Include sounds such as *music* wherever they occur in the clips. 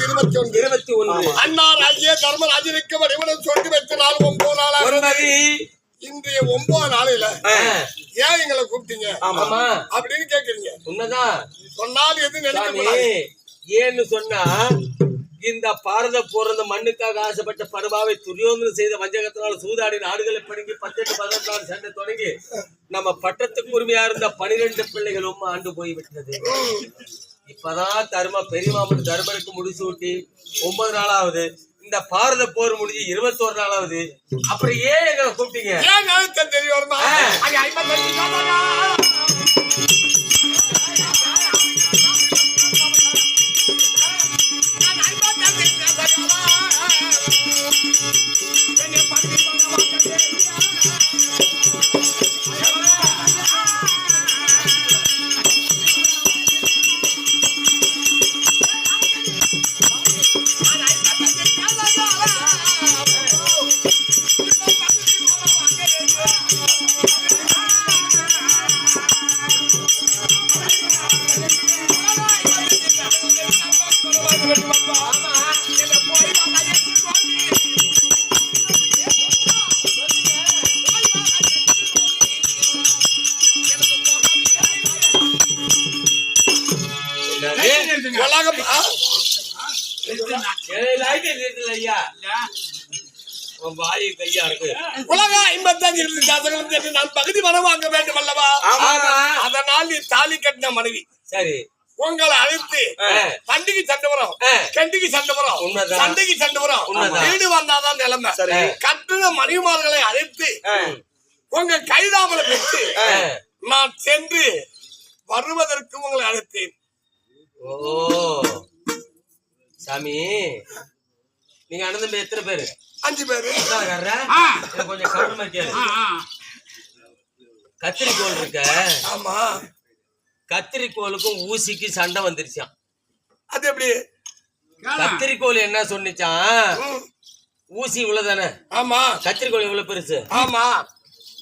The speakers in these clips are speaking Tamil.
இருபத்தி ஒன்று இருபத்தி ஒன்று அன்னார் ஐயே தர்மராஜனுக்கு வடிவனம் சொல்லி வைத்த நாள் ஒன்பது நாளாக இன்றைய ஒன்பது நாளையில ஏன் எங்களை கூப்பிட்டீங்க? ஆமா. அப்படின்னு கேக்குறீங்க. உண்மைதான். சொன்னால் எது நினைக்க ஏன்னு சொன்னா இந்த பாரத போர் இந்த மண்ணுக்காக ஆசைப்பட்ட பருவாவை துரியோதனம் செய்த வஞ்சகத்தினால் சூதாடி நாடுகளை படுங்கி பத்தெட்டு பதினெட்டு நாள் சண்டை தொடங்கி நம்ம பட்டத்துக்கு உரிமையா இருந்த பனிரெண்டு பிள்ளைகளும் ஆண்டு போய் விட்டது. இப்பதான் தர்ம பெரியமாமன் தர்மருக்கு முடிச்சு ஊட்டி. ஒன்பது நாளாவது. இந்த பாரத போர் முடிஞ்சு இருபத்தோரு நாளாவது. அப்புறம் ஏன் எங்களை கூப்பிட்டீங்க? இருக்கு உலக ஐம்பத்தஞ்சு பகுதி மனம் வாங்க வேண்டும் அல்லவா? அதனால் நீ தாலி கட்டின மனைவி. சரி. உங்களை அழைத்து. பண்டிகை சண்டை வரும். ஆ. கண்டிகை சண்டை வரும். சண்டைக்கு சண்டை வரும். வீடு வந்தாதான் நிலைமை. சரி. கட்டுன மனைவிமார்களை அழைத்து உங்க கைதாமலை பெற்று. நான் சென்று வருவதற்கு உங்களை அழைத்தேன். ஓ சாமி. நீங்க அண்ணன் தம்பி எத்தனை பேரு? அஞ்சு பேரு. கொஞ்சம் கவனமா கேளு. கத்திரிக்கோல் இருக்க. ஆமா. கத்திரிக்கோலுக்கும் ஊசிக்கும் சண்டை வந்துருச்சான் அது எப்படி? கத்திரிக்கோல் என்ன சொன்னிச்சான். ஊசி இவ்வளவுதானே? ஆமா. கத்திரிக்கோல் இவ்வளவு பெருசு. ஆமா.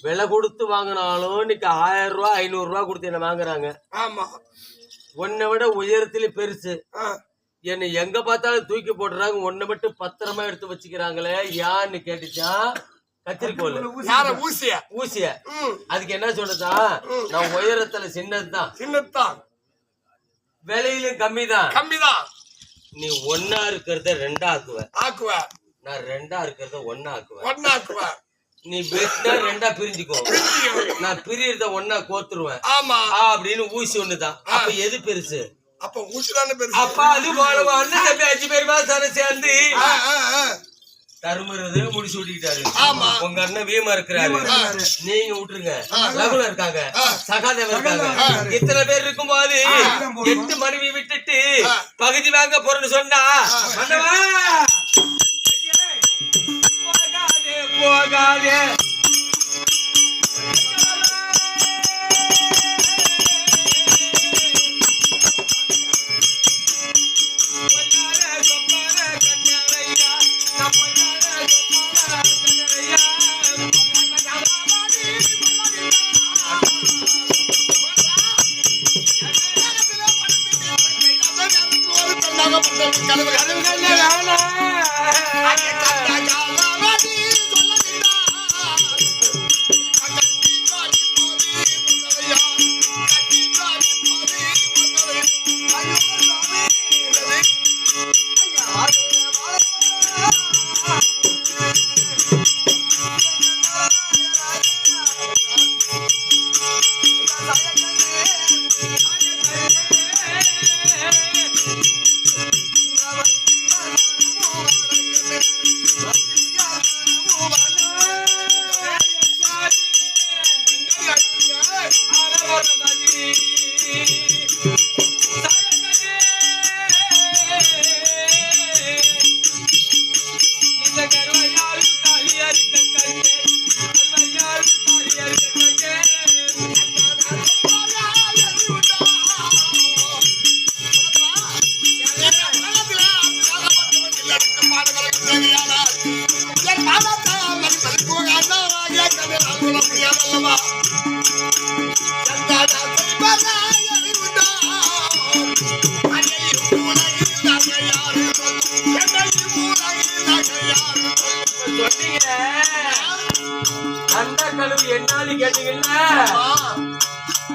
விலை கொடுத்து வாங்கினாலும் இன்னைக்கு ஆயிரம் ரூபாய் ஐநூறு ரூபாய் கொடுத்து என்ன வாங்குறாங்க? ஆமா. உன்னை விட உயரத்துல பெருசு. என்னை எங்க பார்த்தாலும் தூக்கி போடுறாங்க ஒன்னை மட்டும் பத்திரமா எடுத்து வச்சுக்கிறாங்களே யான்னு கேட்டுச்சான் கத்திரிக்கோல் யார? ஊசிய? ஊசிய. அதுக்கு என்ன சொல்லுதான் நான் உயரத்துல சின்னதுதான். சின்னத்தான். விலையிலும் கம்மிதான். கம்மிதான். நீ ஒன்னா இருக்கிறத ரெண்டா ஆக்குவ. ஆக்குவ. நான் ரெண்டா இருக்கிறத ஒன்னா ஆக்குவேன் ஒன்னாக்குவ நீ வெட்டினா ரெண்டா பிரிஞ்சுக்கோ. நான் பிரியறத ஒன்னா கோத்துருவேன் ஆமா. அப்படின்னு ஊசி ஒண்ணுதான். அப்ப எது பெருசு? அப்ப ஊசி தானே பெருசு? அப்பா அது போல அண்ணன் தம்பி அஞ்சு பேருமா சன சேர்ந்து. தருமறது முடிச்சு விட்டுக்கிட்டாரு. ஆமா. உங்க அண்ணன் வீமா இருக்கிறாரு. நீங்க விட்டுருங்க. லகுல இருக்காங்க. ஆ. சகாதேவன் இருக்காங்க. இத்தனை பேர் இருக்கும்போது எட்டு மனைவி விட்டுட்டு பகுதி வாங்க போறேன்னு சொன்னா மன்னவா! போகாதே, போகாதே முடியாதார் என் என்னாலும் கேட்டீங்கல்ல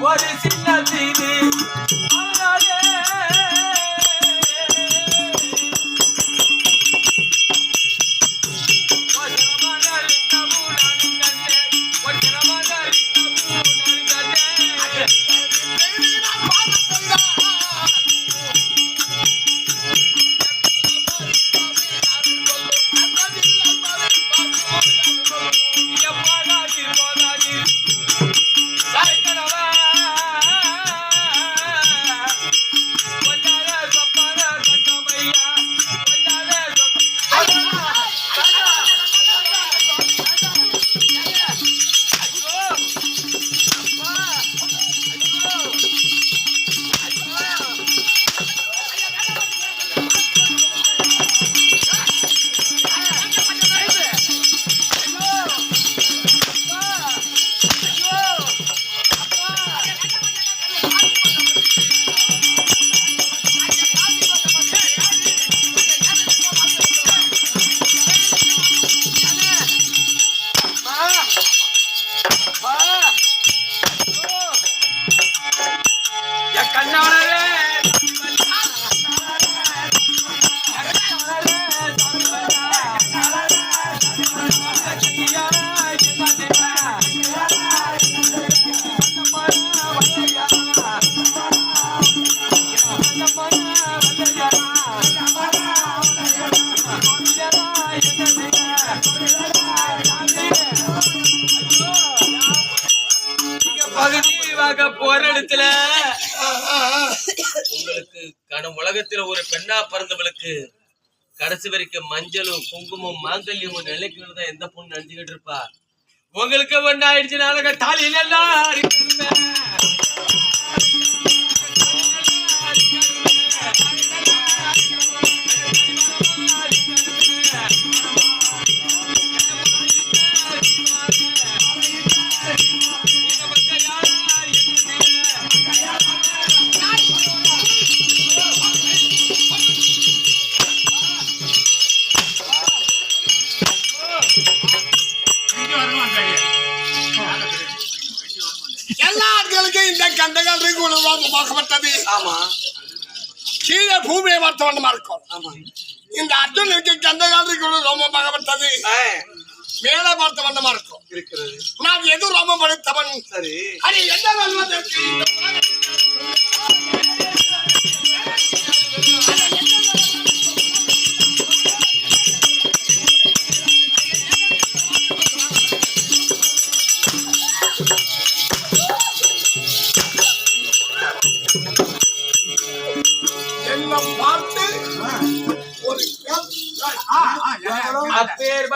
ஒரு சி போற இடத்துல *laughs* உங்களுக்கு கன உலகத்துல ஒரு பெண்ணா பிறந்தவளுக்கு கடைசி வரைக்கும் மஞ்சளும் குங்குமம் மாங்கல்யமும் நிலைக்கிறது தான் எந்த பொண்ணு நினைச்சுக்கிட்டு இருப்பா உங்களுக்கு ஒண்ணு ஆயிடுச்சுனால தாலியில எல்லாம் அறுக்கணுமே. கண்டகால் குணமாக பார்க்கப்பட்டது ஆமா. கீழே பூமியை பார்த்த வண்ணமா இருக்கும் இந்த அர்ஜுனுக்கு கண்டகால் ரொம்ப பார்க்கப்பட்டது. மேலே பார்த்த வண்ணமா இருக்கும் இருக்கிறது. நான் எது ரொம்ப படுத்தவன்? சரி. அது என்ன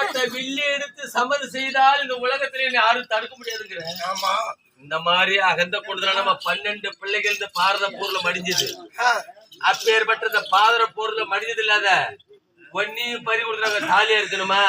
அப்பேற்பட்ட வில்லி எடுத்து சமது செய்தால் இந்த உலகத்துல யாரும் தடுக்க முடியாதுங்கிற. ஆமா. இந்த மாதிரி அகந்த கூடுதல நம்ம பன்னெண்டு பிள்ளைகள் இந்த பாரத போர்ல மடிஞ்சது. அப்பேற்பட்ட இந்த பாரத போர்ல மடிஞ்சது இல்லாத ஒன்னையும் பறி கொடுக்குறாங்க தாலியா இருக்கணுமா?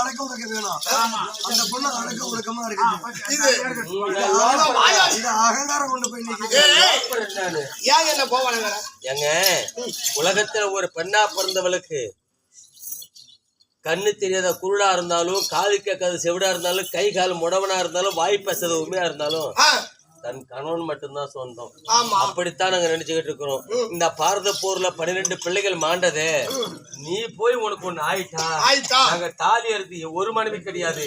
அடக்க உடக்க வேணும் அந்த பொண்ணு அடக்க உடக்கமா இது இது அகங்காரம் கொண்டு போய் என்ன போவானுங்க ஏங்க உலகத்துல ஒரு பெண்ணா பிறந்தவளுக்கு கண்ணு தெரியாத குருடா இருந்தாலும் காது கேட்காத செவிடா இருந்தாலும் கை கால் முடவனா இருந்தாலும் வாய் பேசாத உண்மையா இருந்தாலும் தன் கணவன் மட்டும்தான் சொந்தம். ஆமா. அப்படித்தான் நாங்க நினைச்சுக்கிட்டு இருக்கிறோம். இந்த பாரத போர்ல பன்னிரெண்டு பிள்ளைகள் மாண்டதே. நீ போய் உனக்கு ஒண்ணு ஆயிட்டா? நாங்க தாலி அறுத்து ஒரு மனைவி கிடையாது.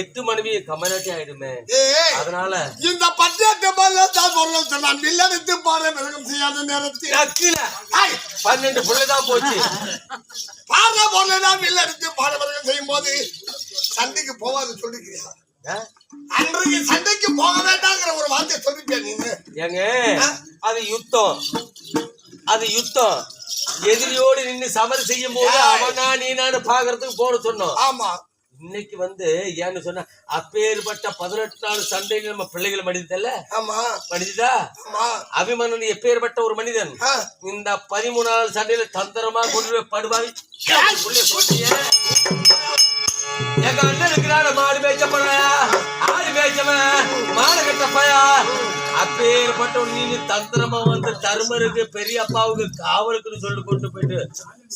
எட்டு மனைவி கமனாட்டி ஆயிடுமே. அதனால இந்த பன்னெண்டு பிள்ளைதான் போச்சு பாரு பொருளை தான் வில்லடித்து பாரு மிருகம் செய்யும் போது சண்டைக்கு போவாது சொல்லிக்கிறியா ஆ? அன்றைக்கு சண்டைக்கு போக வேண்டாங்கிற ஒரு வார்த்தை சொல்லிட்டியா நீங்க ஏங்க அது யுத்தம். அது யுத்தம். எதிரியோடு நின்னு சமர் செய்யும் போது அவனா நீனான்னு பாக்குறதுக்கு போட சொன்னோம். ஆமா. இன்னைக்கு வந்து ஏன்னு சொன்னா அப்பேற்பட்ட பதினெட்டு நாள் சண்டையில நம்ம பிள்ளைகள் மடிந்தல்ல ஆமா. மடிஞ்சுதா ஆமா. அபிமன்னன் எப்பேற்பட்ட ஒரு மனிதன். இந்த பதிமூணு நாள் சண்டையில தந்திரமா கொண்டு போய் போட்டியே. எங்க அண்ணன் இருக்கிறான மாடு மேய்ச்ச பழையா ஆடு மேய்ச்சவன் மாடு கட்ட பையா அப்பேற்பட்ட ஒரு நீ தந்திரமா வந்து தருமருக்கு பெரிய அப்பாவுக்கு காவலுக்குன்னு கொண்டு போயிட்டு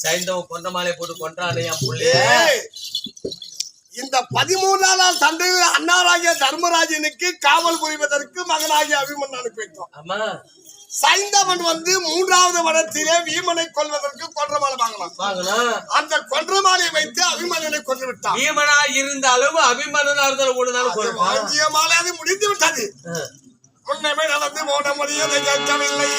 சைந்தவன் கொண்ட மாலையை போட்டு கொண்டானே என் புள்ளைய. இந்த பதிமூணாம் நாள் சண்டையில் அண்ணாராகிய தர்மராஜனுக்கு காவல் புரிவதற்கு மகனாகிய அபிமன் அனுப்பி வைத்தோம் ஆமா. சைந்தவன் வந்து மூன்றாவது வனத்திலே வீமனை கொல்வதற்கு கொன்றமாலை வாங்கலாம் அந்த கொன்றமாலை வைத்து அபிமன்னனை கொன்று விட்டான் பீமனா இருந்தாலும் அபிமன்னனா இருந்தாலும் ஒரு நாள் வாங்கிய மாலை அது முடிந்து விட்டது முன்னமே நடந்து போன முடியதை கேட்கவில்லை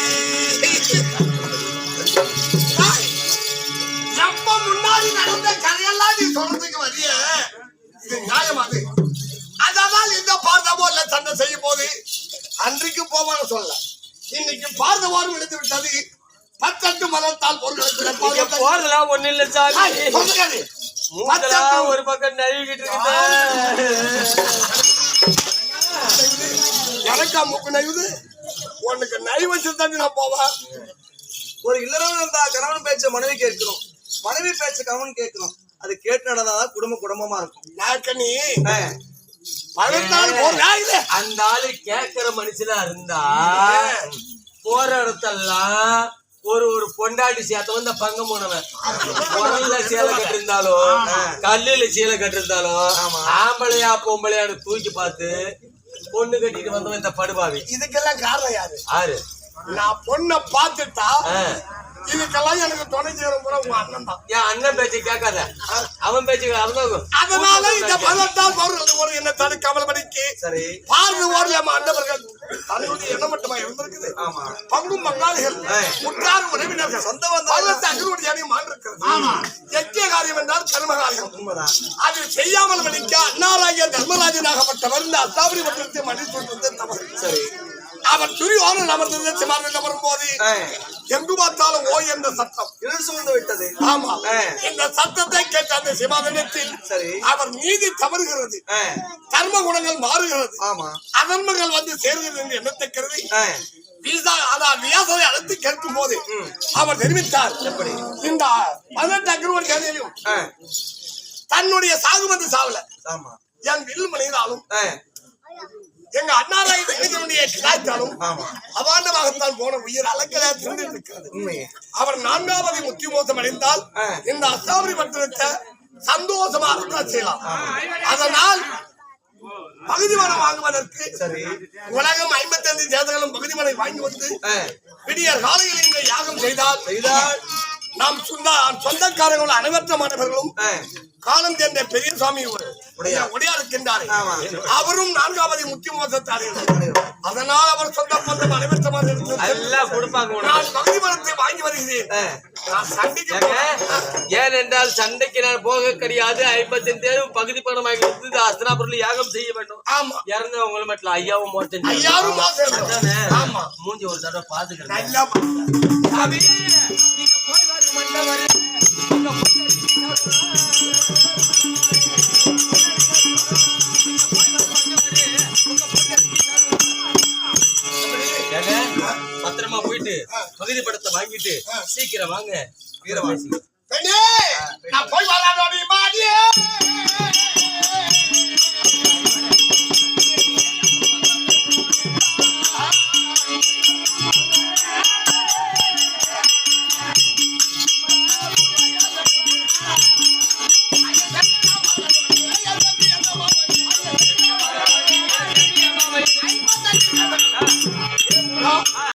நம்ம முன்னாடி நடந்த கதையெல்லாம் நீ சொல்றதுக்கு வரிய. இது நியாயமாது அதனால் இந்த பார்த்த சண்டை செய்யும் போது அன்றைக்கு போவான்னு சொல்ல இன்னைக்கு பார்த்த போரும் விழுந்து விட்டது. பத்தெட்டு மதத்தால் போறதெல்லாம் ஒண்ணு இல்ல சாமி. ஒரு பக்கம் நழுவிக்கிட்டு இருக்குது. எனக்கா மூக்கு நைவுது உனக்கு நை வச்சு தாண்டி நான் போவேன் ஒரு இல்லறம் இருந்தா கணவன் பேச்ச மனைவி கேட்கணும் மனைவி பேச்ச கணவன் கேட்கணும் அது கேட்டு நடந்தாதான் குடும்ப குடும்பமா இருக்கும். நாக்கனி அந்த ஆளு கேக்குற மனுஷனா இருந்தா போற இடத்தெல்லாம் ஒரு ஒரு பொண்டாட்டி சேர்த்த வந்து பங்கம் போனவன் குரல்ல சேலை கட்டிருந்தாலும் கல்லுல சேலை கட்டிருந்தாலும் ஆம்பளையா பொம்பளையான்னு தூக்கி பார்த்து பொண்ணு கட்டிட்டு வந்தவன் இந்த படுபாவி. இதுக்கெல்லாம் காரணம் யாரு? ஆறு நான் பொண்ணை பார்த்துட்டா. இதுக்கெல்லாம் எனக்கு துணை சேரும் கூட உங்க அண்ணன் தான். என் அண்ணன் பேச்சை கேட்காத? அவன் பேச்சு அவன் அதனால இந்த பதத்தால் பொருள் ஒரு என்ன தடுக்காமல் படிக்கு சரி. பார்வை ஓரல நம்ம அண்டவர்கள் தன்னுடைய எண்ணம் மட்டுமா இருந்திருக்குது? ஆமா. பங்கும் பங்காளிகள் உற்றார் உறவினர்கள் சொந்த பந்தம் பதத்தை அகனுடைய அணி மாண்டிருக்கிறது எக்கிய காரியம் என்றால் கர்மகாரியம் அது செய்யாமல் படிக்க அண்ணாராகிய தர்மராஜனாகப்பட்டவர் இந்த அத்தாபுரி மன்றத்தை சொல்றது தவறு சரி. அவர் துரியோன அமர்ந்தது சிமாரில் வரும்போது ஆ, எங்கு பார்த்தாலும் ஓ என்ற சத்தம். இருள் சூழ்ந்து விட்டது. ஆமா. இந்த சத்தத்தை கேட்ட அந்த சிமாதனத்தில் சரி. அவர் நீதி தவறுகிறது. தர்ம குணங்கள் மாறுகிறது. ஆமா. அதர்மங்கள் வந்து சேர்கிறது என்று எண்ணத்தை கருதி வியாசரை அழைத்து கேட்கும் போது அவர் தெரிவித்தார். எப்படி? இந்த பதினெட்டு அக்ரவன் கதையிலும் தன்னுடைய சாகு வந்து சாவல. ஆமா. என் வில் மனிதாலும் எங்க அண்ணாராய் தங்கத்தினுடைய ஆமா. அபாண்டமாகத்தான் போன உயிர் அலக்கலையா திருந்து இருக்கிறது அவர் நான்காவது முத்தி மோசம் அடைந்தால். இந்த அஸ்தாபரி பட்டணத்தை சந்தோஷமா அர்த்தம் செய்யலாம் அதனால் பகுதி மனம் வாங்குவதற்கு சரி. உலகம் ஐம்பத்தி ஐந்து தேசங்களும் பகுதி மனை வாங்கி வந்து விடிய காலையில் இங்கே யாகம் செய்தால் செய்தால் நாம் சொந்த சொந்தக்காரர்கள் அனைவற்றமானவர்களும் ஆ, காலம் சென்ற பெரிய சுவாமி உடையார். உடையா இருக்கின்றாரே. அவரும் நான்காவது முத்தி மோசத்தாரே அதனால் அவர் சொந்த பந்தம் உனக்கு நான் பகுதி மரத்தை வாங்கி வருகிறேன். ஏனென்றால் சண்டைக்கு நான் போக கிடையாது ஐம்பத்தஞ்சு தேர்வு பகுதி பணமாக இருந்து அஸ்தனாபுரில் யாகம் செய்ய வேண்டும் ஆமா இறந்தவங்களும் மட்டும் ஐயாவும் ஐயாவும் மோசம். அதானே? ஆமா. மூஞ்சி ஒரு தடவை பாத்துக்கிறேன் நீங்க போய் வாரு, பத்திரமா போயிட்டு பகுதி படத்தை வாங்கிட்டு சீக்கிரம் வாங்க வீரவாசி. நான் போய் வரலாடோடி மாடியே